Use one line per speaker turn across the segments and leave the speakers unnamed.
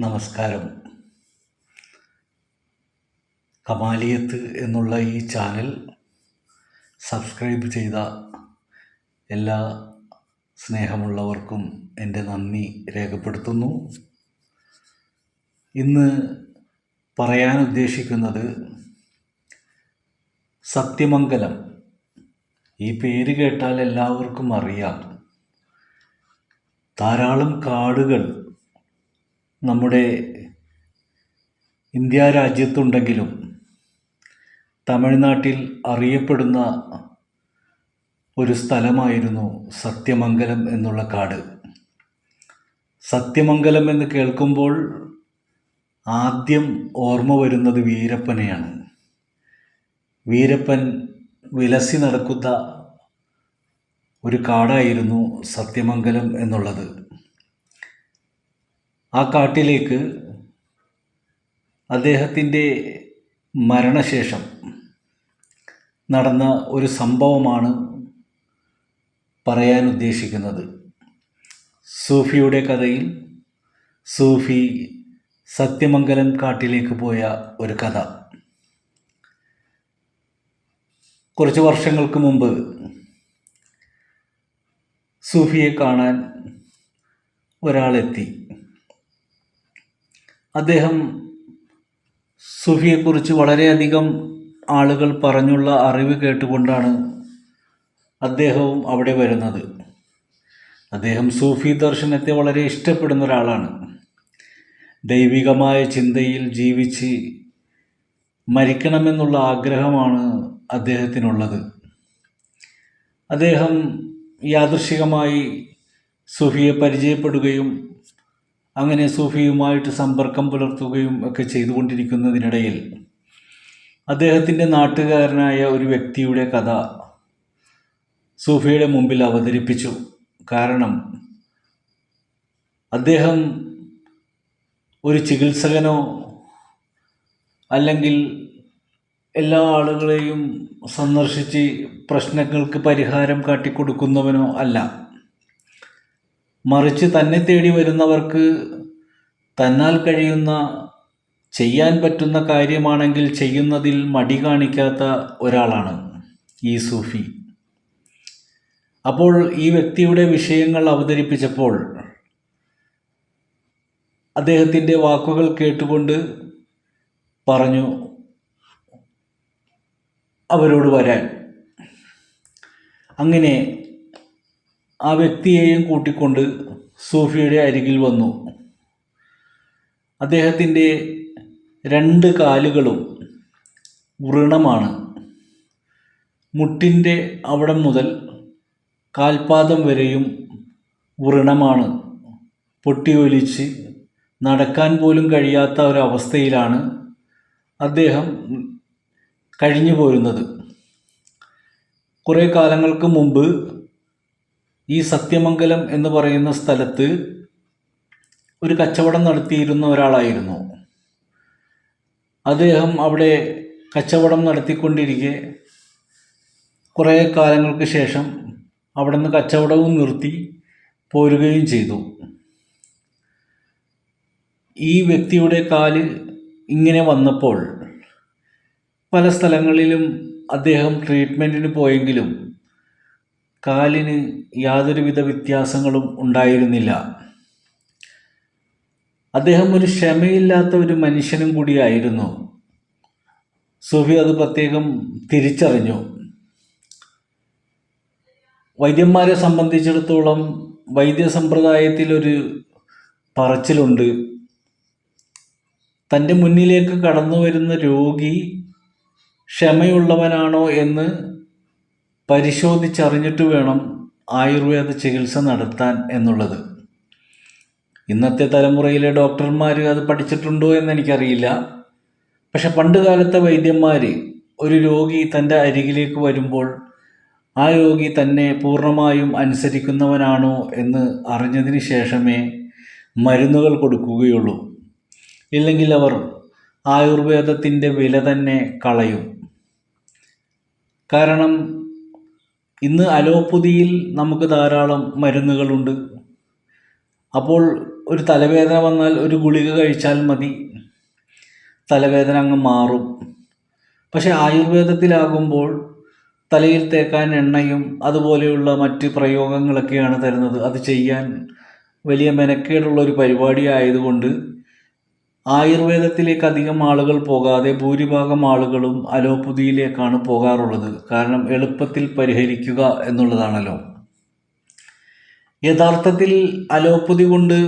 നമസ്കാരം. കമാലിയത്ത് എന്നുള്ള ഈ ചാനൽ സബ്സ്ക്രൈബ് ചെയ്ത എല്ലാ സ്നേഹമുള്ളവർക്കും എന്റെ നന്ദി രേഖപ്പെടുത്തുന്നു. ഇന്ന് പറയാൻ ഉദ്ദേശിക്കുന്നത് സത്യമംഗലം. ഈ പേര് കേട്ടാൽ എല്ലാവർക്കും അറിയാം. ധാരാളം കാടുകൾ നമ്മുടെ ഇന്ത്യ രാജ്യത്തുണ്ടെങ്കിലും തമിഴ്നാട്ടിൽ അറിയപ്പെടുന്ന ഒരു സ്ഥലമായിരുന്നു സത്യമംഗലം എന്നുള്ള കാട്. സത്യമംഗലം എന്ന് കേൾക്കുമ്പോൾ ആദ്യം ഓർമ്മ വരുന്നത് വീരപ്പനെയാണ്. വീരപ്പൻ വിലസി നടക്കുന്ന ഒരു കാടായിരുന്നു സത്യമംഗലം എന്നുള്ളത്. ആ കാട്ടിലേക്ക് അദ്ദേഹത്തിന്റെ മരണശേഷം നടന്ന ഒരു സംഭവമാണ് പറയാൻ ഉദ്ദേശിക്കുന്നത്. സൂഫിയുടെ കഥയിൽ സൂഫി സത്യമംഗലം കാട്ടിലേക്ക് പോയ ഒരു കഥ. കുറച്ച് വർഷങ്ങൾക്ക് മുമ്പ് സൂഫിയെ കാണാൻ ഒരാളെത്തി. അദ്ദേഹം സൂഫിയെക്കുറിച്ച് വളരെയധികം ആളുകൾ പറഞ്ഞുള്ള അറിവ് കേട്ടുകൊണ്ടാണ് അദ്ദേഹവും അവിടെ വരുന്നത്. അദ്ദേഹം സൂഫി ദർശനത്തെ വളരെ ഇഷ്ടപ്പെടുന്ന ഒരാളാണ്. ദൈവികമായ ചിന്തയിൽ ജീവിച്ച് മരിക്കണമെന്നുള്ള ആഗ്രഹമാണ് അദ്ദേഹത്തിനുള്ളത്. അദ്ദേഹം യാദൃശികമായി സൂഫിയെ പരിചയപ്പെടുകയും അങ്ങനെ സൂഫിയുമായിട്ട് സമ്പർക്കം പുലർത്തുകയും ഒക്കെ ചെയ്തുകൊണ്ടിരിക്കുന്നതിനിടയിൽ അദ്ദേഹത്തിന്റെ നാട്ടുകാരനായ ഒരു വ്യക്തിയുടെ കഥ സൂഫിയുടെ മുമ്പിൽ അവതരിപ്പിച്ചു. കാരണം അദ്ദേഹം ഒരു ചികിത്സകനോ അല്ലെങ്കിൽ എല്ലാ ആളുകളെയും സന്ദർശിച്ച് പ്രശ്നങ്ങൾക്ക് പരിഹാരം കാട്ടിക്കൊടുക്കുന്നവനോ അല്ല. മറിച്ച് തന്നെ തേടി വരുന്നവർക്ക് തന്നാൽ കഴിയുന്ന ചെയ്യാൻ പറ്റുന്ന കാര്യമാണെങ്കിൽ ചെയ്യുന്നതിൽ മടി കാണിക്കാത്ത ഒരാളാണ് ഈ സൂഫി. അപ്പോൾ ഈ വ്യക്തിയുടെ വിഷയങ്ങൾ അവതരിപ്പിച്ചപ്പോൾ അദ്ദേഹത്തിന്റെ വാക്കുകൾ കേട്ടുകൊണ്ട് പറഞ്ഞു അവരോട് വരാൻ. അങ്ങനെ ആ വ്യക്തിയെയും കൂട്ടിക്കൊണ്ട് സൂഫിയുടെ അരികിൽ വന്നു. അദ്ദേഹത്തിന്റെ രണ്ട് കാലുകളും വൃണമാണ് മുട്ടിന്റെ അവിടം മുതൽ കാൽപാദം വരെയും വ്രണമാണ്. പൊട്ടിയൊലിച്ച് നടക്കാൻ പോലും കഴിയാത്ത ഒരവസ്ഥയിലാണ് അദ്ദേഹം കഴിഞ്ഞു പോരുന്നത് കുറേ കാലങ്ങൾക്ക് മുമ്പ് ഈ സത്യമംഗലം എന്ന് പറയുന്ന സ്ഥലത്ത് ഒരു കച്ചവടം നടത്തിയിരുന്ന ഒരാളായിരുന്നു. അദ്ദേഹം അവിടെ കച്ചവടം നടത്തിക്കൊണ്ടിരിക്കെ കുറേ കാലങ്ങൾക്ക് ശേഷം അവിടെ നിന്ന് കച്ചവടവും നിർത്തി പോരുകയും ചെയ്തു. ഈ വ്യക്തിയുടെ കാൽ ഇങ്ങനെ വന്നപ്പോൾ പല സ്ഥലങ്ങളിലും അദ്ദേഹം ട്രീറ്റ്മെന്റിന് പോയെങ്കിലും കാലിന് യാതൊരുവിധ വ്യത്യാസങ്ങളും ഉണ്ടായിരുന്നില്ല. അദ്ദേഹം ഒരു ക്ഷമയില്ലാത്ത ഒരു മനുഷ്യനും കൂടിയായിരുന്നു. സൂഫി അത് പ്രത്യേകം തിരിച്ചറിഞ്ഞു. വൈദ്യന്മാരെ സംബന്ധിച്ചിടത്തോളം വൈദ്യസമ്പ്രദായത്തിലൊരു പറച്ചിലുണ്ട്. തന്റെ മുന്നിലേക്ക് കടന്നു വരുന്ന രോഗി ക്ഷമയുള്ളവനാണോ എന്ന് പരിശോധിച്ചറിഞ്ഞിട്ട് വേണം ആയുർവേദ ചികിത്സ നടത്താൻ എന്നുള്ളത്. ഇന്നത്തെ തലമുറയിലെ ഡോക്ടർമാർ അത് പഠിച്ചിട്ടുണ്ടോ എന്ന് എനിക്കറിയില്ല പക്ഷെ പണ്ട് കാലത്തെ വൈദ്യന്മാർ ഒരു രോഗി തന്റെ അരികിലേക്ക് വരുമ്പോൾ ആ രോഗി തന്നെ പൂർണമായും അനുസരിക്കുന്നവനാണോ എന്ന് അറിഞ്ഞതിന് ശേഷമേ മരുന്നുകൾ കൊടുക്കുകയുള്ളൂ. ഇല്ലെങ്കിൽ അവർ ആയുർവേദത്തിന്റെ വില തന്നെ കളയും. കാരണം ഇന്ന് അലോപ്പതിയിൽ നമുക്ക് ധാരാളം മരുന്നുകളുണ്ട്. അപ്പോൾ ഒരു തലവേദന വന്നാൽ ഒരു ഗുളിക കഴിച്ചാൽ മതി. തലവേദന അങ്ങ് മാറും. പക്ഷേ ആയുർവേദത്തിലാകുമ്പോൾ തലയിൽ തേക്കാൻ എണ്ണയും അതുപോലെയുള്ള മറ്റ് പ്രയോഗങ്ങളൊക്കെയാണ് തരുന്നത്. അത് ചെയ്യാൻ വലിയ മെനക്കേടുള്ള ഒരു പരിപാടി ആയതുകൊണ്ട് ആയുർവേദത്തിലേക്ക് അധികം ആളുകൾ പോകാതെ ഭൂരിഭാഗം ആളുകളും അലോപ്പതിയിലേക്കാണ് പോകാറുള്ളത്. കാരണം എളുപ്പത്തിൽ പരിഹരിക്കുക എന്നുള്ളതാണല്ലോ. യഥാർത്ഥത്തിൽ അലോപ്പതി കൊണ്ട്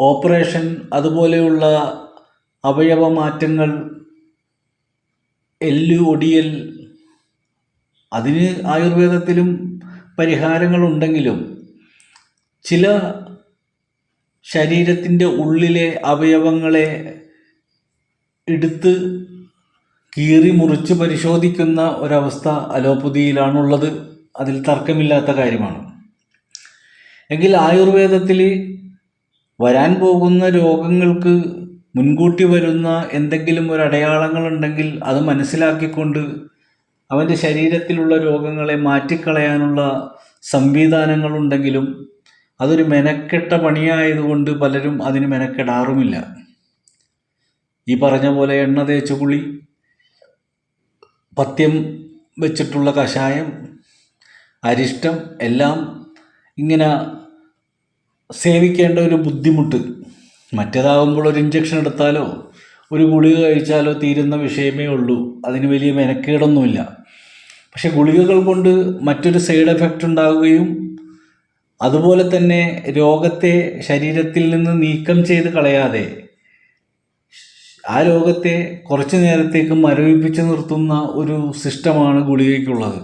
ഓപ്പറേഷൻ അതുപോലെയുള്ള അവയവ മാറ്റങ്ങൾ എല്ല് ഒടിയൽ അതിന് ആയുർവേദത്തിലും പരിഹാരങ്ങളുണ്ടെങ്കിലും ചില ശരീരത്തിന്റെ ഉള്ളിലെ അവയവങ്ങളെ എടുത്ത് കീറി മുറിച്ച് പരിശോധിക്കുന്ന ഒരവസ്ഥ അലോപ്പതിയിലാണുള്ളത്. അതിൽ തർക്കമില്ലാത്ത കാര്യമാണ്. എങ്കിൽ ആയുർവേദത്തിൽ വരാൻ പോകുന്ന രോഗങ്ങൾക്ക് മുൻകൂട്ടി വരുന്ന എന്തെങ്കിലും ഒരു അടയാളങ്ങളുണ്ടെങ്കിൽ അത് മനസ്സിലാക്കിക്കൊണ്ട് അവന്റെ ശരീരത്തിലുള്ള രോഗങ്ങളെ മാറ്റിക്കളയാനുള്ള സംവിധാനങ്ങളുണ്ടെങ്കിലും അതൊരു മെനക്കെട്ട പണിയായതുകൊണ്ട് പലരും അതിന് മെനക്കെടാറുമില്ല. ഈ പറഞ്ഞ പോലെ എണ്ണ തേച്ച് കുളി പത്യം വെച്ചിട്ടുള്ള കഷായം അരിഷ്ടം എല്ലാം ഇങ്ങനെ സേവിക്കേണ്ട ഒരു ബുദ്ധിമുട്ട്. മറ്റേതാകുമ്പോൾ ഒരു ഇഞ്ചക്ഷൻ എടുത്താലോ ഒരു ഗുളിക കഴിച്ചാലോ തീരുന്ന വിഷയമേ ഉള്ളൂ. അതിന് വലിയ മെനക്കേടൊന്നുമില്ല. പക്ഷെ ഗുളികകൾ കൊണ്ട് മറ്റൊരു സൈഡ് എഫക്റ്റ് ഉണ്ടാവുകയും അതുപോലെ തന്നെ രോഗത്തെ ശരീരത്തിൽ നിന്ന് നീക്കം ചെയ്ത് കളയാതെ ആ രോഗത്തെ കുറച്ചു നേരത്തേക്ക് മരവിപ്പിച്ച് നിർത്തുന്ന ഒരു സിസ്റ്റമാണ് ഗുളികയ്ക്കുള്ളത്.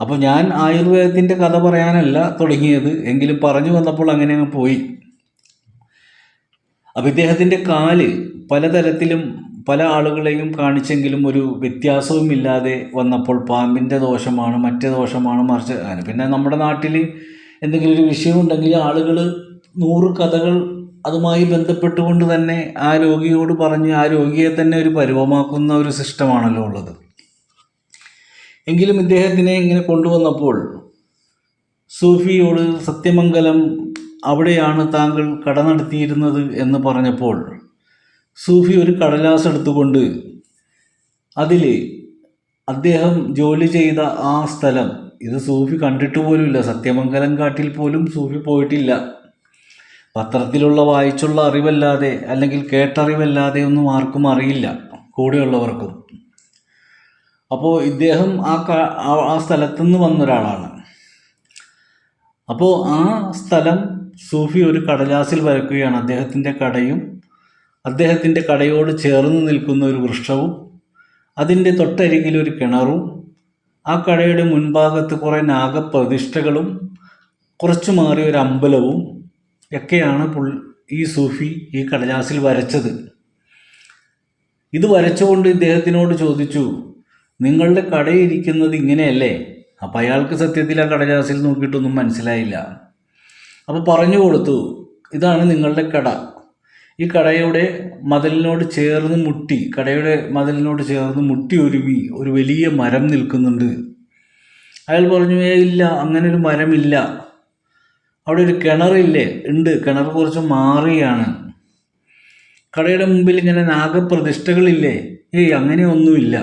അപ്പോൾ ഞാൻ ആയുർവേദത്തിന്റെ കഥ പറയാനല്ല തുടങ്ങിയത്. എങ്കിലും പറഞ്ഞു വന്നപ്പോൾ അങ്ങനെ അങ്ങ് പോയി. അപ്പോൾ ഇദ്ദേഹത്തിന്റെ കാൽ പലതരത്തിലും പല ആളുകളെയും കാണിച്ചെങ്കിലും ഒരു വ്യത്യാസവും ഇല്ലാതെ വന്നപ്പോൾ പാമ്പിന്റെ ദോഷമാണ് മറ്റേ ദോഷമാണ് മറിച്ച് പിന്നെ നമ്മുടെ നാട്ടിൽ എന്തെങ്കിലും ഒരു വിഷയമുണ്ടെങ്കിൽ ആളുകൾ നൂറ് കഥകൾ അതുമായി ബന്ധപ്പെട്ടുകൊണ്ട് തന്നെ ആ രോഗിയോട് പറഞ്ഞ് ആ രോഗിയെ തന്നെ ഒരു പരുവമാക്കുന്ന ഒരു സിസ്റ്റമാണല്ലോ ഉള്ളത്. എങ്കിലും ഇദ്ദേഹത്തിനെ ഇങ്ങനെ കൊണ്ടുവന്നപ്പോൾ സൂഫിയോട് സത്യമംഗലം അവിടെയാണ് താങ്കൾ കട നടത്തിയിരുന്നത് എന്ന് പറഞ്ഞപ്പോൾ സൂഫി ഒരു കടലാസ് എടുത്തുകൊണ്ട് അതിൽ അദ്ദേഹം ജോലി ചെയ്ത ആ സ്ഥലം ഇത് സൂഫി കണ്ടിട്ട് പോലുമില്ല. സത്യമംഗലം കാട്ടിൽ പോലും സൂഫി പോയിട്ടില്ല. പത്രത്തിലുള്ള വായിച്ചുള്ള അറിവല്ലാതെ അല്ലെങ്കിൽ കേട്ടറിവല്ലാതെ ഒന്നും ആർക്കും അറിയില്ല കൂടെയുള്ളവർക്കും. അപ്പോൾ ഇദ്ദേഹം ആ ആ സ്ഥലത്തുനിന്ന് വന്നൊരാളാണ്. അപ്പോൾ ആ സ്ഥലം സൂഫി ഒരു കടലാസിൽ വരക്കുകയാണ്. അദ്ദേഹത്തിന്റെ കടയും അദ്ദേഹത്തിന്റെ കടയോട് ചേർന്ന് നിൽക്കുന്ന ഒരു വൃക്ഷവും അതിന്റെ തൊട്ടരികിൽ ഒരു കിണറും ആ കടയുടെ മുൻഭാഗത്ത് കുറേ നാഗപ്രതിഷ്ഠകളും കുറച്ചു മാറി ഒരു അമ്പലവും ഒക്കെയാണ് ഈ സൂഫി ഈ കടലാസിൽ വരച്ചത്. ഇത് വരച്ചുകൊണ്ട് ഇദ്ദേഹത്തിനോട് ചോദിച്ചു നിങ്ങളുടെ കടയിരിക്കുന്നത് ഇങ്ങനെയല്ലേ? അപ്പം അയാൾക്ക് സത്യത്തിൽ ആ കടലാസിൽ നോക്കിയിട്ടൊന്നും മനസ്സിലായില്ല. അപ്പോൾ പറഞ്ഞു കൊടുത്തു ഇതാണ് നിങ്ങളുടെ കട. ഈ കടയുടെ മതിലിനോട് ചേർന്ന് മുട്ടി കടയുടെ മതിലിനോട് ചേർന്ന് മുട്ടി ഒരുമി ഒരു വലിയ മരം നിൽക്കുന്നുണ്ട്. അയാൾ പറഞ്ഞു ഏ ഇല്ല അങ്ങനെ ഒരു മരമില്ല. അവിടെ ഒരു കിണറില്ലേ? ഉണ്ട്. കിണർ കുറച്ച് മാറിയാണ്. കടയുടെ മുമ്പിൽ ഇങ്ങനെ നാഗപ്രതിഷ്ഠകളില്ലേ? ഏയ് അങ്ങനെയൊന്നുമില്ല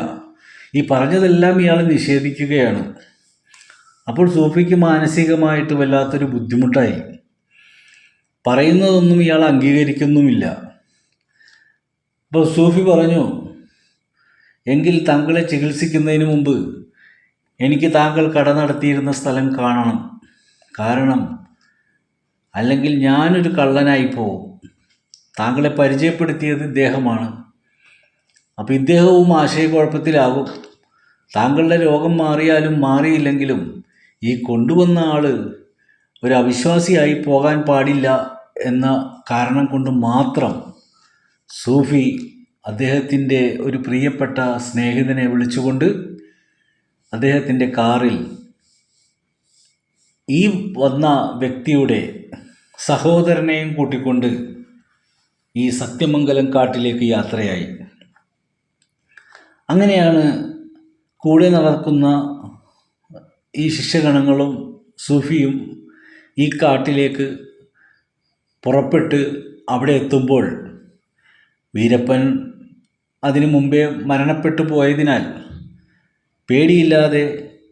ഈ പറഞ്ഞതെല്ലാം ഇയാൾ നിഷേധിക്കുകയാണ്. അപ്പോൾ സൂഫിക്ക് മാനസികമായിട്ട് വല്ലാത്തൊരു ബുദ്ധിമുട്ടായി. പറയുന്നതൊന്നും ഇയാൾ അംഗീകരിക്കുന്നുമില്ല. അപ്പോൾ സൂഫി പറഞ്ഞു എങ്കിൽ താങ്കളെ ചികിത്സിക്കുന്നതിന് മുമ്പ് എനിക്ക് താങ്കൾ കട നടത്തിയിരുന്ന സ്ഥലം കാണണം. കാരണം അല്ലെങ്കിൽ ഞാനൊരു കള്ളനായി പോവും. താങ്കളെ പരിചയപ്പെടുത്തിയത് ഇദ്ദേഹമാണ്. അപ്പോൾ ഇദ്ദേഹവും ആശയക്കുഴപ്പത്തിലാകും. താങ്കളുടെ രോഗം മാറിയാലും മാറിയില്ലെങ്കിലും ഈ കൊണ്ടുവന്ന ആൾ ഒരു അവിശ്വാസിയായി പോകാൻ പാടില്ല എന്ന കാരണം കൊണ്ട് മാത്രം സൂഫി അദ്ദേഹത്തിന്റെ ഒരു പ്രിയപ്പെട്ട സ്നേഹിതനെ വിളിച്ചുകൊണ്ട് അദ്ദേഹത്തിന്റെ കാറിൽ ഈ വന്ന വ്യക്തിയുടെ സഹോദരനെയും കൂട്ടിക്കൊണ്ട് ഈ സത്യമംഗലം കാട്ടിലേക്ക് യാത്രയായി. അങ്ങനെയാണ് കൂടെ നടക്കുന്ന ഈ ശിഷ്യഗണങ്ങളും സൂഫിയും ഈ കാട്ടിലേക്ക് പുറപ്പെട്ട് അവിടെ എത്തുമ്പോൾ വീരപ്പൻ അതിനു മുമ്പേ മരണപ്പെട്ടു പോയതിനാൽ പേടിയില്ലാതെ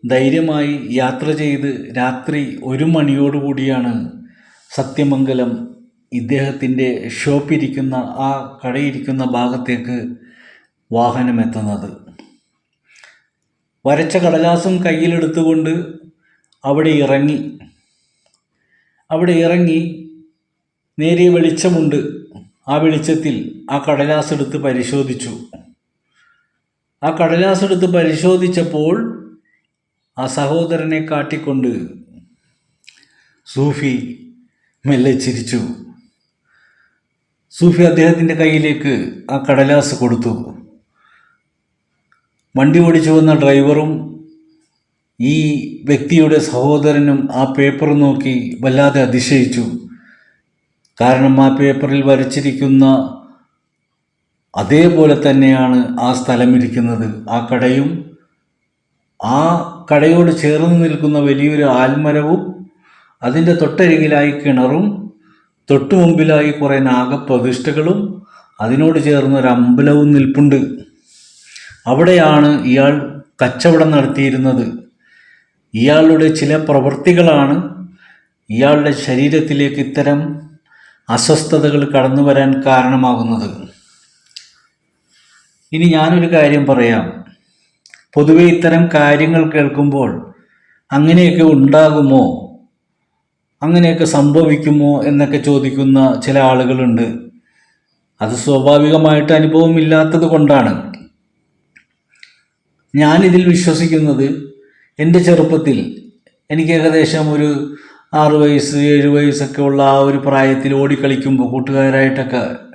ധൈര്യമായി യാത്ര ചെയ്ത് രാത്രി ഒരു മണിയോടുകൂടിയാണ് സത്യമംഗലം ഇദ്ദേഹത്തിന്റെ ഷോപ്പിരിക്കുന്ന ആ കടയിരിക്കുന്ന ഭാഗത്തേക്ക് വാഹനമെത്തുന്നത്. വരച്ച കടലാസും കയ്യിലെടുത്തുകൊണ്ട് അവിടെ ഇറങ്ങി അവിടെ ഇറങ്ങി നേരിയ വെളിച്ചമുണ്ട്. ആ വെളിച്ചത്തിൽ ആ കടലാസ് എടുത്ത് പരിശോധിച്ചു. ആ കടലാസ് എടുത്ത് പരിശോധിച്ചപ്പോൾ ആ സഹോദരനെ കാട്ടിക്കൊണ്ട് സൂഫി മെല്ലെ ചിരിച്ചു. സൂഫി അദ്ദേഹത്തിന്റെ കയ്യിലേക്ക് ആ കടലാസ് കൊടുത്തു. വണ്ടി ഓടിച്ചു വന്ന ഡ്രൈവറും ഈ വ്യക്തിയുടെ സഹോദരനും ആ പേപ്പർ നോക്കി വല്ലാതെ അതിശയിച്ചു. കാരണം ആ പേപ്പറിൽ വരച്ചിരിക്കുന്ന അതേപോലെ തന്നെയാണ് ആ സ്ഥലം ഇരിക്കുന്നത് ആ കടയും ആ കടയോട് ചേർന്ന് നിൽക്കുന്ന വലിയൊരു ആൽമരവും അതിന്റെ തൊട്ടരികിലായി കിണറും തൊട്ടു മുമ്പിലായി കുറേ നാഗപ്രതിഷ്ഠകളും അതിനോട് ചേർന്ന് ഒരു അമ്പലവും നിൽപ്പുണ്ട്. അവിടെയാണ് ഇയാൾ കച്ചവടം നടത്തിയിരുന്നത്. ഇയാളുടെ ചില പ്രവൃത്തികളാണ് ഇയാളുടെ ശരീരത്തിലേക്ക് ഇത്തരം അസ്വസ്ഥതകൾ കടന്നു വരാൻ കാരണമാകുന്നത്. ഇനി ഞാനൊരു കാര്യം പറയാം. പൊതുവെ ഇത്തരം കാര്യങ്ങൾ കേൾക്കുമ്പോൾ അങ്ങനെയൊക്കെ ഉണ്ടാകുമോ? അങ്ങനെയൊക്കെ സംഭവിക്കുമോ എന്നൊക്കെ ചോദിക്കുന്ന ചില ആളുകളുണ്ട്. അത് സ്വാഭാവികമായിട്ട് അനുഭവമില്ലാത്തത് കൊണ്ടാണ്. ഞാനിതിൽ വിശ്വസിക്കുന്നത് എന്റെ ചെറുപ്പത്തിൽ എനിക്ക് ഏകദേശം ഒരു ആറ് വയസ്സ് ഏഴ് വയസ്സൊക്കെ ഉള്ള ആ ഒരു പ്രായത്തിൽ ഓടിക്കളിക്കുമ്പോൾ കൂട്ടുകാരായിട്ടൊക്കെ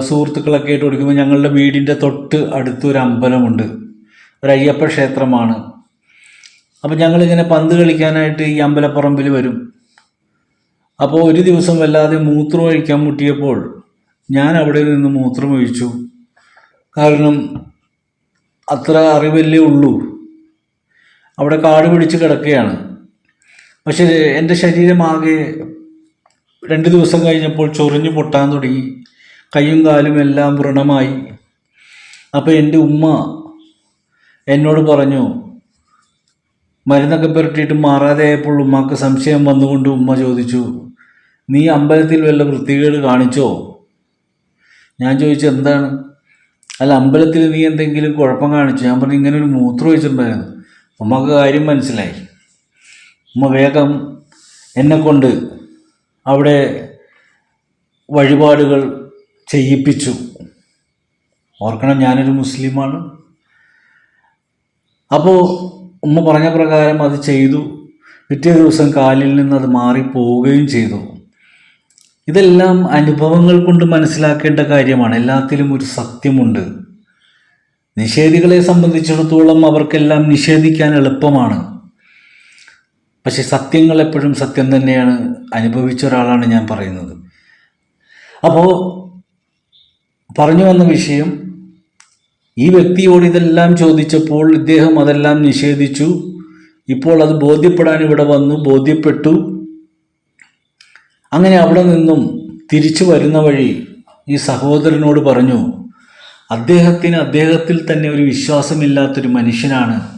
സുഹൃത്തുക്കളൊക്കെ ആയിട്ട് ഓടിക്കുമ്പോൾ ഞങ്ങളുടെ വീടിന്റെ തൊട്ട് അടുത്തൊരു അമ്പലമുണ്ട്. ഒരു അയ്യപ്പ ക്ഷേത്രമാണ്. അപ്പോൾ ഞങ്ങളിങ്ങനെ പന്ത് കളിക്കാനായിട്ട് ഈ അമ്പലപ്പറമ്പിൽ വരും. അപ്പോൾ ഒരു ദിവസം വല്ലാതെ മൂത്രം ഒഴിക്കാൻ മുട്ടിയപ്പോൾ ഞാൻ അവിടെ നിന്ന് മൂത്രം ഒഴിച്ചു കാരണം അത്ര അറിവല്ലേ ഉള്ളൂ. അവിടെ കാട് പിടിച്ച് കിടക്കുകയാണ്. പക്ഷേ എന്റെ ശരീരമാകെ രണ്ട് ദിവസം കഴിഞ്ഞപ്പോൾ ചൊറിഞ്ഞു പൊട്ടാൻ തുടങ്ങി. കൈയും കാലും എല്ലാം വ്രണമായി. അപ്പോൾ എന്റെ ഉമ്മ എന്നോട് പറഞ്ഞു മരുന്നൊക്കെ പുരട്ടിയിട്ട് മാറാതെ ആയപ്പോൾ ഉമ്മക്ക് സംശയം വന്നുകൊണ്ട് ഉമ്മ ചോദിച്ചു നീ അമ്പലത്തിൽ വല്ല വൃത്തികേട് കാണിച്ചോ? ഞാൻ ചോദിച്ചു എന്താണ്? അല്ല അമ്പലത്തിൽ നീ എന്തെങ്കിലും കുഴപ്പം കാണിച്ചു? ഞാൻ പറഞ്ഞു ഇങ്ങനെ ഒരു മൂത്രം വെച്ചിട്ടുണ്ടായിരുന്നു ഉമ്മക്ക് കാര്യം മനസ്സിലായി. ഉമ്മ വേഗം എന്നെ കൊണ്ട് അവിടെ വഴിപാടുകൾ ചെയ്യിപ്പിച്ചു. ഓർക്കണം ഞാനൊരു മുസ്ലിമാണ്. അപ്പോൾ ഉമ്മ പറഞ്ഞ പ്രകാരം അത് ചെയ്തു. പിറ്റേ ദിവസം കാലിൽ നിന്ന് അത് മാറിപ്പോവുകയും ചെയ്തു. ഇതെല്ലാം അനുഭവങ്ങൾ കൊണ്ട് മനസ്സിലാക്കേണ്ട കാര്യമാണ്. എല്ലാത്തിലും ഒരു സത്യമുണ്ട്. നിഷേധികളെ സംബന്ധിച്ചിടത്തോളം അവർക്കെല്ലാം നിഷേധിക്കാൻ എളുപ്പമാണ്. പക്ഷെ സത്യങ്ങൾ എപ്പോഴും സത്യം തന്നെയാണ് അനുഭവിച്ച ഒരാളാണ് ഞാൻ പറയുന്നത്. അപ്പോൾ പറഞ്ഞു വന്ന വിഷയം ഈ വ്യക്തിയോട് ഇതെല്ലാം ചോദിച്ചപ്പോൾ ഇദ്ദേഹം അതെല്ലാം നിഷേധിച്ചു. ഇപ്പോൾ അത് ബോധ്യപ്പെടാൻ ഇവിടെ വന്നു ബോധ്യപ്പെട്ടു. അങ്ങനെ അവിടെ നിന്നും തിരിച്ചു വരുന്ന വഴി ഈ സഹോദരനോട് പറഞ്ഞു അദ്ദേഹത്തിന് അദ്ദേഹത്തിൽ തന്നെ ഒരു വിശ്വാസമില്ലാത്തൊരു മനുഷ്യനാണ്.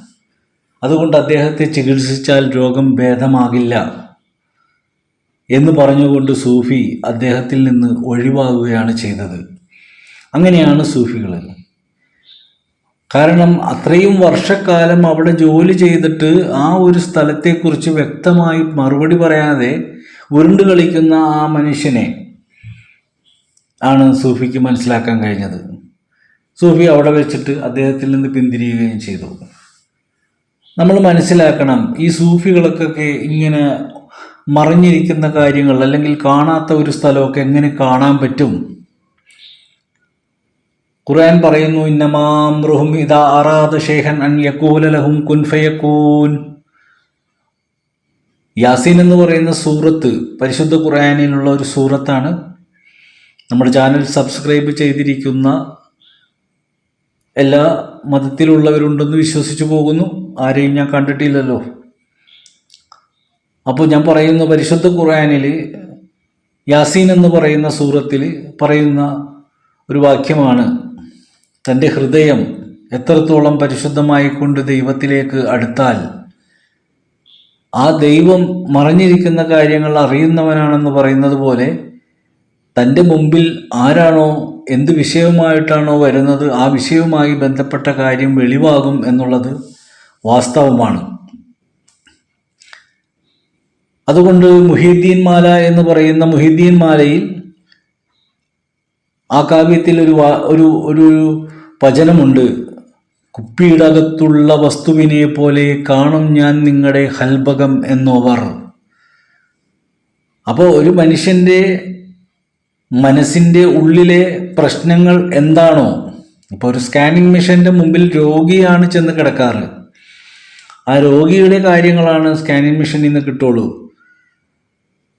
അതുകൊണ്ട് അദ്ദേഹത്തെ ചികിത്സിച്ചാൽ രോഗം ഭേദമാകില്ല എന്ന് പറഞ്ഞുകൊണ്ട് സൂഫി അദ്ദേഹത്തിൽ നിന്ന് ഒഴിവാകുകയാണ് ചെയ്തത്. അങ്ങനെയാണ് സൂഫികൾ കാരണം അത്രയും വർഷക്കാലം അവിടെ ജോലി ചെയ്തിട്ട് ആ ഒരു സ്ഥലത്തെക്കുറിച്ച് വ്യക്തമായി മറുപടി പറയാതെ ഉരുണ്ട് കളിക്കുന്ന ആ മനുഷ്യനെ ആണ് സൂഫിക്ക് മനസ്സിലാക്കാൻ കഴിഞ്ഞത്. സൂഫി അവിടെ വെച്ചിട്ട് അദ്ദേഹത്തിൽ നിന്ന് പിന്തിരിയുകയും ചെയ്തു. നമ്മൾ മനസ്സിലാക്കണം ഈ സൂഫികൾക്കൊക്കെ ഇങ്ങനെ മറിഞ്ഞിരിക്കുന്ന കാര്യങ്ങൾ അല്ലെങ്കിൽ കാണാത്ത ഒരു സ്ഥലമൊക്കെ എങ്ങനെ കാണാൻ പറ്റും? ഖുർആൻ പറയുന്നു ഇന്നമാം ഇദാ അറാദ ഷെയ്ഖൻ അൻ യഖൂല ലഹും കുൻ ഫയക്കൂൻ യാസീൻ എന്ന് പറയുന്ന സൂറത്ത് പരിശുദ്ധ ഖുർആനിലുള്ള ഒരു സൂറത്താണ്. നമ്മുടെ ചാനൽ സബ്സ്ക്രൈബ് ചെയ്തിരിക്കുന്ന എല്ലാ മതത്തിലുള്ളവരുണ്ടെന്ന് വിശ്വസിച്ചു പോകുന്നു. ആരെയും ഞാൻ കണ്ടിട്ടില്ലല്ലോ. അപ്പോൾ ഞാൻ പറയുന്ന പരിശുദ്ധ ഖുറാനിൽ യാസീൻ എന്ന് പറയുന്ന സൂറത്തിൽ പറയുന്ന ഒരു വാക്യമാണ് തന്റെ ഹൃദയം എത്രത്തോളം പരിശുദ്ധമായി കൊണ്ട് ദൈവത്തിലേക്ക് അടുത്താൽ ആ ദൈവം മറഞ്ഞിരിക്കുന്ന കാര്യങ്ങൾ അറിയുന്നവനാണെന്ന് പറയുന്നത് പോലെ തന്റെ മുമ്പിൽ ആരാണോ എന്ത് വിഷയവുമായിട്ടാണോ വരുന്നത് ആ വിഷയവുമായി ബന്ധപ്പെട്ട കാര്യം വെളിവാകും എന്നുള്ളത് വാസ്തവമാണ്. അതുകൊണ്ട് മുഹീദ്ദീൻ മാല എന്ന് പറയുന്ന മുഹീദ്ദീൻ മാലയിൽ ആ കാവ്യത്തിൽ ഒരു ഒരു ഒരു വചനമുണ്ട്. കുപ്പിയുടെ അകത്തുള്ള വസ്തുവിനെ പോലെ കാണും ഞാൻ നിങ്ങളുടെ ഹൽബകം എന്നോവർ. അപ്പോൾ ഒരു മനുഷ്യന്റെ മനസ്സിന്റെ ഉള്ളിലെ പ്രശ്നങ്ങൾ എന്താണോ? ഇപ്പോൾ ഒരു സ്കാനിങ് മെഷീന്റെ മുമ്പിൽ രോഗിയാണ് ചെന്ന് കിടക്കാറ്. ആ രോഗിയുടെ കാര്യങ്ങളാണ് സ്കാനിങ് മെഷീനിൽ നിന്ന് കിട്ടുള്ളൂ.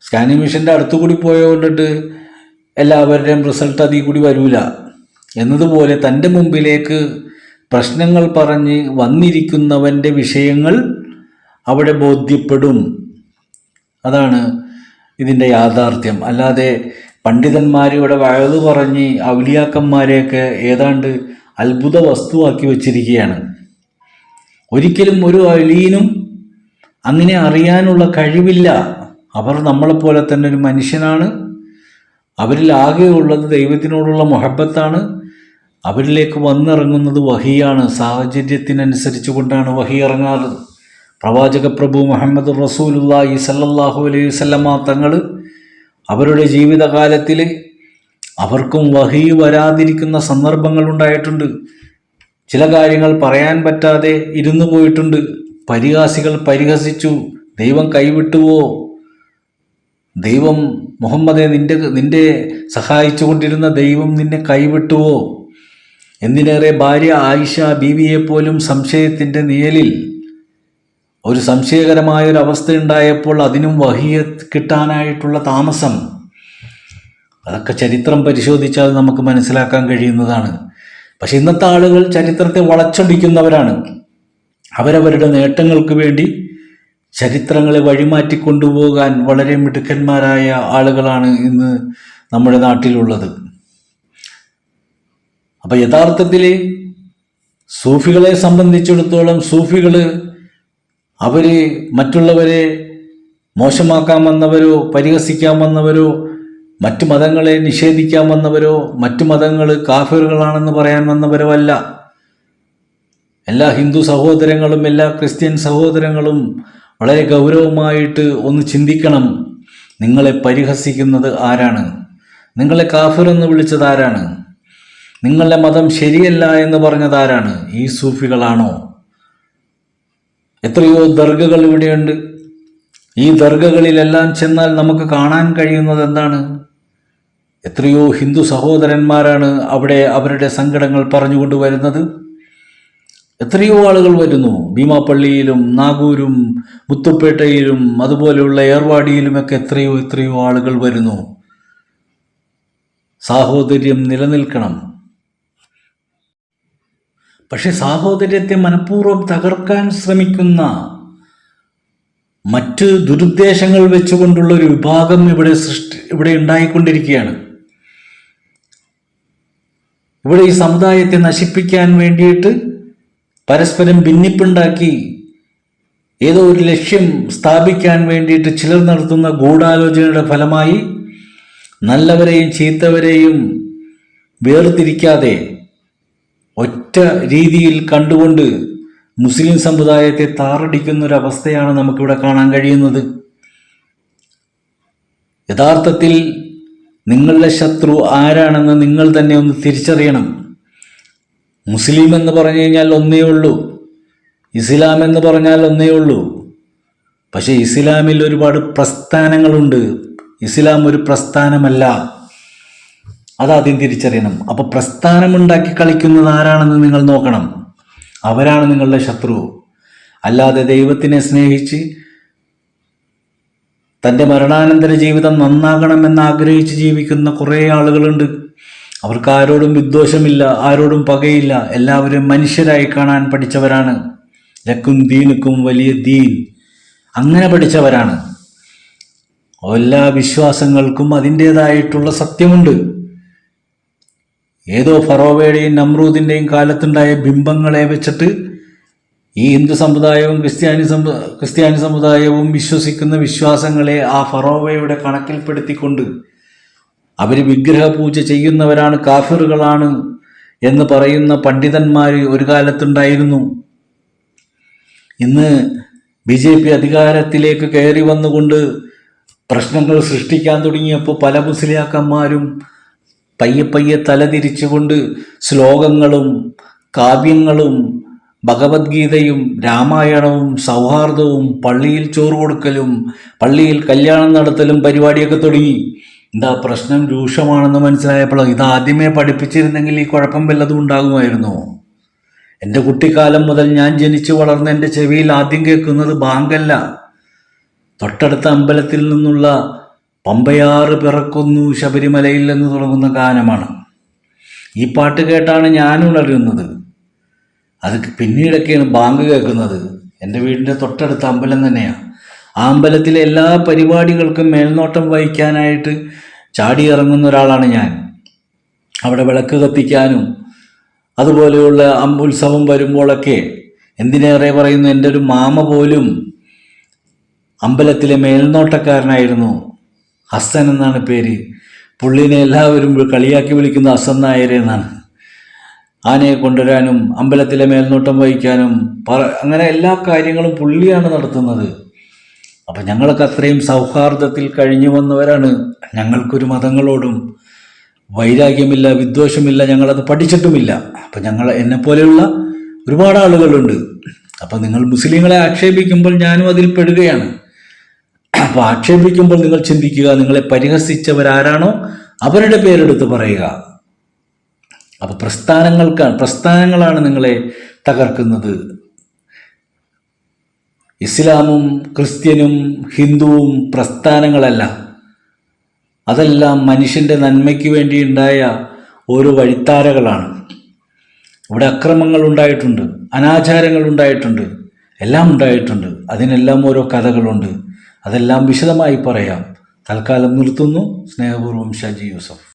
സ്കാനിങ് മെഷീന്റെ അടുത്തുകൂടി പോയതുകൊണ്ടിട്ട് എല്ലാവരുടെയും റിസൾട്ട് അതിൽ കൂടി വരൂല. എന്നതുപോലെ തന്റെ മുമ്പിലേക്ക് പ്രശ്നങ്ങൾ പറഞ്ഞ് വന്നിരിക്കുന്നവന്റെ വിഷയങ്ങൾ അവിടെ ബോധ്യപ്പെടും. അതാണ് ഇതിന്റെ യാഥാർത്ഥ്യം. അല്ലാതെ പണ്ഡിതന്മാർ ഇവിടെ വയത് പറഞ്ഞ് ഔലിയാക്കന്മാരെയൊക്കെ ഏതാണ്ട് അത്ഭുത വസ്തുവാക്കി വച്ചിരിക്കുകയാണ്. ഒരിക്കലും ഒരു അലീനും അങ്ങനെ അറിയാനുള്ള കഴിവില്ല. അവർ നമ്മളെപ്പോലെ തന്നെ ഒരു മനുഷ്യനാണ്. അവരിൽ ആകെയുള്ളത് ദൈവത്തിനോടുള്ള മൊഹബത്താണ്. അവരിലേക്ക് വന്നിറങ്ങുന്നത് വഹിയാണ്. സാഹചര്യത്തിനനുസരിച്ച് കൊണ്ടാണ് വഹി ഇറങ്ങാറ്. പ്രവാചക പ്രഭു മുഹമ്മദ് റസൂലുല്ലാഹി സല്ലാഹു അലൈഹി വസല്ലമ തങ്ങൾ അവരുടെ ജീവിതകാലത്തിൽ അവർക്കും വഹി വരാതിരിക്കുന്ന സന്ദർഭങ്ങൾ ഉണ്ടായിട്ടുണ്ട്. ചില കാര്യങ്ങൾ പറയാൻ പറ്റാതെ ഇരുന്നു പോയിട്ടുണ്ട്. പരിഹാസികൾ പരിഹസിച്ചു. ദൈവം കൈവിട്ടുവോ? ദൈവം മുഹമ്മദെ നിന്റെ നിന്റെ സഹായിച്ചുകൊണ്ടിരുന്ന ദൈവം നിന്നെ കൈവിട്ടുവോ? എന്തിനേറെ ഭാര്യ ആയിഷ ബീവിയെ പോലും സംശയത്തിന്റെ നിഴലിൽ ഒരു സംശയകരമായ ഒരു അവസ്ഥ ഉണ്ടായപ്പോൾ അതിനും വഹിയ കിട്ടാനായിട്ടുള്ള താമസം. അതൊക്കെ ചരിത്രം പരിശോധിച്ചാൽ നമുക്ക് മനസ്സിലാക്കാൻ കഴിയുന്നതാണ്. പക്ഷെ ഇന്നത്തെ ആളുകൾ ചരിത്രത്തെ വളച്ചൊടിക്കുന്നവരാണ്. അവരവരുടെ നേട്ടങ്ങൾക്ക് വേണ്ടി ചരിത്രങ്ങളെ വഴിമാറ്റി കൊണ്ടുപോകാൻ വളരെ മിടുക്കന്മാരായ ആളുകളാണ് ഇന്ന് നമ്മുടെ നാട്ടിലുള്ളത്. അപ്പം യഥാർത്ഥത്തിൽ സൂഫികളെ സംബന്ധിച്ചിടത്തോളം സൂഫികൾ അവർ മറ്റുള്ളവരെ മോശമാക്കാൻ വന്നവരോ പരിഹസിക്കാൻ വന്നവരോ മറ്റു മതങ്ങളെ നിഷേധിക്കാൻ വന്നവരോ മറ്റു മതങ്ങൾ കാഫിറുകളാണെന്ന് പറയാൻ വന്നവരോ അല്ല. എല്ലാ ഹിന്ദു സഹോദരങ്ങളും എല്ലാ ക്രിസ്ത്യൻ സഹോദരങ്ങളും വളരെ ഗൗരവമായിട്ട് ഒന്ന് ചിന്തിക്കണം. നിങ്ങളെ പരിഹസിക്കുന്നത് ആരാണ്? നിങ്ങളെ കാഫിർ എന്ന് വിളിച്ചത് ആരാണ്? നിങ്ങളുടെ മതം ശരിയല്ല എന്ന് പറഞ്ഞത് ആരാണ്? ഈ സൂഫികളാണോ? എത്രയോ ദർഗകൾ ഇവിടെയുണ്ട്. ഈ ദർഗകളിലെല്ലാം ചെന്നാൽ നമുക്ക് കാണാൻ കഴിയുന്നത് എന്താണ്? എത്രയോ ഹിന്ദു സഹോദരന്മാരാണ് അവിടെ അവരുടെ സങ്കടങ്ങൾ പറഞ്ഞുകൊണ്ട് വരുന്നത്. എത്രയോ ആളുകൾ വരുന്നു. ഭീമാപ്പള്ളിയിലും നാഗൂരും മുത്തുപ്പേട്ടയിലും അതുപോലെയുള്ള ഏർവാടിയിലുമൊക്കെ എത്രയോ എത്രയോ ആളുകൾ വരുന്നു. സാഹോദര്യം നിലനിൽക്കണം. പക്ഷെ സാഹോദര്യത്തെ മനഃപൂർവം തകർക്കാൻ ശ്രമിക്കുന്ന മറ്റ് ദുരുദ്ദേശങ്ങൾ വെച്ചുകൊണ്ടുള്ള ഒരു വിഭാഗം ഇവിടെ സൃഷ്ടി ഇവിടെ ഉണ്ടായിക്കൊണ്ടിരിക്കുകയാണ്. ഇവിടെ ഈ സമുദായത്തെ നശിപ്പിക്കാൻ വേണ്ടിയിട്ട് പരസ്പരം ഭിന്നിപ്പുണ്ടാക്കി ഏതോ ഒരു ലക്ഷ്യം സ്ഥാപിക്കാൻ വേണ്ടിയിട്ട് ചിലർ നടത്തുന്ന ഗൂഢാലോചനയുടെ ഫലമായി നല്ലവരെയും ചീത്തവരെയും വേർതിരിക്കാതെ ഒറ്റ രീതിയിൽ കണ്ടുകൊണ്ട് മുസ്ലിം സമുദായത്തെ താറടിക്കുന്ന ഒരു അവസ്ഥയാണ് നമുക്കിവിടെ കാണാൻ കഴിയുന്നത്. യഥാർത്ഥത്തിൽ നിങ്ങളുടെ ശത്രു ആരാണെന്ന് നിങ്ങൾ തന്നെ ഒന്ന് തിരിച്ചറിയണം. മുസ്ലിം എന്ന് പറഞ്ഞു കഴിഞ്ഞാൽ ഒന്നേ ഉള്ളൂ. ഇസ്ലാം എന്ന് പറഞ്ഞാൽ ഒന്നേ ഉള്ളൂ. പക്ഷേ ഇസ്ലാമിൽ ഒരുപാട് പ്രസ്ഥാനങ്ങളുണ്ട്. ഇസ്ലാം ഒരു പ്രസ്ഥാനമല്ല. അതാദ്യം തിരിച്ചറിയണം. അപ്പോൾ പ്രസ്ഥാനമുണ്ടാക്കി കളിക്കുന്നത് ആരാണെന്ന് നിങ്ങൾ നോക്കണം. അവരാണ് നിങ്ങളുടെ ശത്രു. അല്ലാതെ ദൈവത്തിനെ സ്നേഹിച്ച് തന്റെ മരണാനന്തര ജീവിതം നന്നാകണമെന്ന് ആഗ്രഹിച്ച് ജീവിക്കുന്ന കുറേ ആളുകളുണ്ട്. അവർക്ക് ആരോടും വിദ്വേഷമില്ല ആരോടും പകയില്ല. എല്ലാവരും മനുഷ്യരായി കാണാൻ പഠിച്ചവരാണ്. ലക്കും ദീനുക്കും വലിയ ദീൻ. അങ്ങനെ പഠിച്ചവരാണ്. എല്ലാ വിശ്വാസങ്ങൾക്കും അതിന്റേതായിട്ടുള്ള സത്യമുണ്ട്. ഏതോ ഫറോവയുടെയും നമ്രൂദിന്റെയും കാലത്തുണ്ടായ ബിംബങ്ങളെ വെച്ചിട്ട് ഈ ഹിന്ദു സമുദായവും ക്രിസ്ത്യാനി സമു ക്രിസ്ത്യാനി സമുദായവും വിശ്വസിക്കുന്ന വിശ്വാസങ്ങളെ ആ ഫറോവയുടെ കണക്കിൽപ്പെടുത്തിക്കൊണ്ട് അവർ വിഗ്രഹപൂജ ചെയ്യുന്നവരാണ് കാഫിറുകളാണ് എന്ന് പറയുന്ന പണ്ഡിതന്മാർ ഒരു കാലത്തുണ്ടായിരുന്നു. ഇന്ന് ബി ജെ പി അധികാരത്തിലേക്ക് കയറി വന്നുകൊണ്ട് പ്രശ്നങ്ങൾ സൃഷ്ടിക്കാൻ തുടങ്ങിയപ്പോൾ പല മുസ്ലിയാക്കന്മാരും പയ്യെ പയ്യെ തലതിരിച്ചുകൊണ്ട് ശ്ലോകങ്ങളും കാവ്യങ്ങളും ഭഗവത്ഗീതയും രാമായണവും സൗഹാർദ്ദവും പള്ളിയിൽ ചോറ് കൊടുക്കലും പള്ളിയിൽ കല്യാണം നടത്തലും പരിപാടിയൊക്കെ തുടങ്ങി. എന്താ പ്രശ്നം? രൂക്ഷമാണെന്ന് മനസ്സിലായപ്പോൾ ഇത് ആദ്യമേ പഠിപ്പിച്ചിരുന്നെങ്കിൽ ഈ കുഴപ്പം വല്ലതും ഉണ്ടാകുമായിരുന്നു? എന്റെ കുട്ടിക്കാലം മുതൽ ഞാൻ ജനിച്ചു വളർന്ന എന്റെ ചെവിയിൽ ആദ്യം കേൾക്കുന്നത് ബാങ്കല്ല. തൊട്ടടുത്ത അമ്പലത്തിൽ നിന്നുള്ള പമ്പയാറ് പിറക്കുന്നു ശബരിമലയിൽ എന്ന് തുടങ്ങുന്ന ഗാനമാണ്. ഈ പാട്ട് കേട്ടാണ് ഞാൻ ഉണരുന്നത്. അത് പിന്നീടൊക്കെയാണ് ബാങ്ക് കേൾക്കുന്നത്. എന്റെ വീടിന്റെ തൊട്ടടുത്ത അമ്പലം തന്നെയാണ് ആ അമ്പലത്തിലെ എല്ലാ പരിപാടികൾക്കും മേൽനോട്ടം വഹിക്കാനായിട്ട് ചാടിയിറങ്ങുന്ന ഒരാളാണ് ഞാൻ. അവിടെ വിളക്ക് കത്തിക്കാനും അതുപോലെയുള്ള ഉത്സവം വരുമ്പോഴൊക്കെ എന്തിനേറെ പറയുന്നു എന്റെ ഒരു മാമ പോലും അമ്പലത്തിലെ മേൽനോട്ടക്കാരനായിരുന്നു. ഹസൻ എന്നാണ് പേര്. പുള്ളിനെ എല്ലാവരും കളിയാക്കി വിളിക്കുന്ന ഹസൻ നായരെ എന്നാണ്. ആനയെ കൊണ്ടുവരാനും അമ്പലത്തിലെ മേൽനോട്ടം വഹിക്കാനും പറ അങ്ങനെ എല്ലാ കാര്യങ്ങളും പുള്ളിയാണ് നടത്തുന്നത്. അപ്പം ഞങ്ങളൊക്കെ അത്രയും സൗഹാർദ്ദത്തിൽ കഴിഞ്ഞു വന്നവരാണ്. ഞങ്ങൾക്കൊരു മതങ്ങളോടും വൈരാഗ്യമില്ല വിദ്വേഷമില്ല ഞങ്ങളത് പഠിച്ചിട്ടുമില്ല. അപ്പം ഞങ്ങൾ എന്നെപ്പോലെയുള്ള ഒരുപാട് ആളുകളുണ്ട്. അപ്പം നിങ്ങൾ മുസ്ലിങ്ങളെ ആക്ഷേപിക്കുമ്പോൾ ഞാനും അതിൽ പെടുകയാണ്. അപ്പോൾ ആക്ഷേപിക്കുമ്പോൾ നിങ്ങൾ ചിന്തിക്കുക നിങ്ങളെ പരിഹസിച്ചവരാരാണോ? അവരുടെ പേരെടുത്ത് പറയുക. അപ്പോൾ പ്രസ്ഥാനങ്ങൾക്കാണ് പ്രസ്ഥാനങ്ങളാണ് നിങ്ങളെ തകർക്കുന്നത്. ഇസ്ലാമും ക്രിസ്ത്യനും ഹിന്ദുവും പ്രസ്ഥാനങ്ങളല്ല. അതെല്ലാം മനുഷ്യന്റെ നന്മയ്ക്ക് വേണ്ടി ഉണ്ടായ ഓരോ വഴിത്താരകളാണ്. ഇവിടെ അക്രമങ്ങൾ ഉണ്ടായിട്ടുണ്ട് അനാചാരങ്ങൾ ഉണ്ടായിട്ടുണ്ട് എല്ലാം ഉണ്ടായിട്ടുണ്ട്. അതിനെല്ലാം ഓരോ കഥകളുണ്ട്. അതെല്ലാം വിശദമായി പറയാം. തൽക്കാലം നിർത്തുന്നു. സ്നേഹപൂർവം ഷജി യൂസഫ്.